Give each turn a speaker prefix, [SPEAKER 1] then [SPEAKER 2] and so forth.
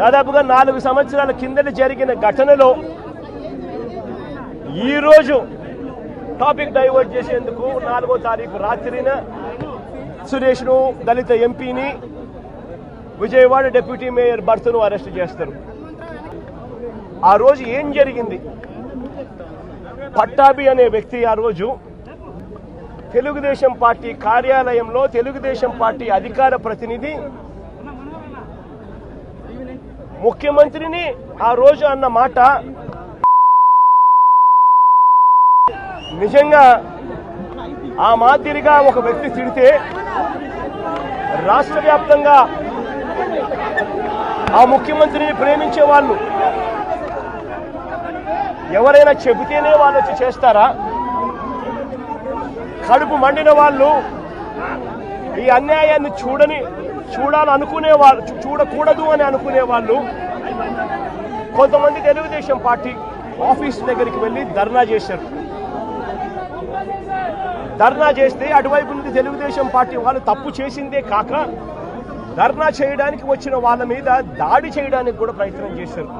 [SPEAKER 1] దాదాపుగా నాలుగు సంవత్సరాల కిందట జరిగిన ఘటనలో ఈరోజు టాపిక్ డైవర్ట్ చేసేందుకు నాలుగో తారీఖు రాత్రిన సురేష్ను దళిత ఎంపీని విజయవాడ డిప్యూటీ మేయర్ భర్తను అరెస్ట్ చేస్తారు. ఆ రోజు ఏం జరిగింది? పట్టాభి అనే వ్యక్తి ఆ రోజు తెలుగుదేశం పార్టీ కార్యాలయంలో తెలుగుదేశం పార్టీ అధికార ప్రతినిధి ముఖ్యమంత్రిని ఆ రోజు అన్న మాట నిజంగా ఆ మాదిరిగా ఒక వ్యక్తి తిడితే రాష్ట్ర వ్యాప్తంగా ఆ ముఖ్యమంత్రిని ప్రేమించే వాళ్ళు ఎవరైనా చెబితేనే వాళ్ళు వచ్చి చేస్తారా? కడుపు మండిన వాళ్ళు ఈ అన్యాయాన్ని చూడని చూడాలనుకునే వాళ్ళు చూ- చూడకూడదు అని అనుకునే వాళ్ళు కొంతమంది తెలుగుదేశం పార్టీ ఆఫీస్ దగ్గరికి వెళ్ళి ధర్నా చేశారు. ధర్నా చేస్తే అటువైపు నుండి తెలుగుదేశం పార్టీ వాళ్ళు తప్పు చేసిందే కాక ధర్నా చేయడానికి వచ్చిన వాళ్ళ మీద దాడి చేయడానికి కూడా ప్రయత్నం చేశారు.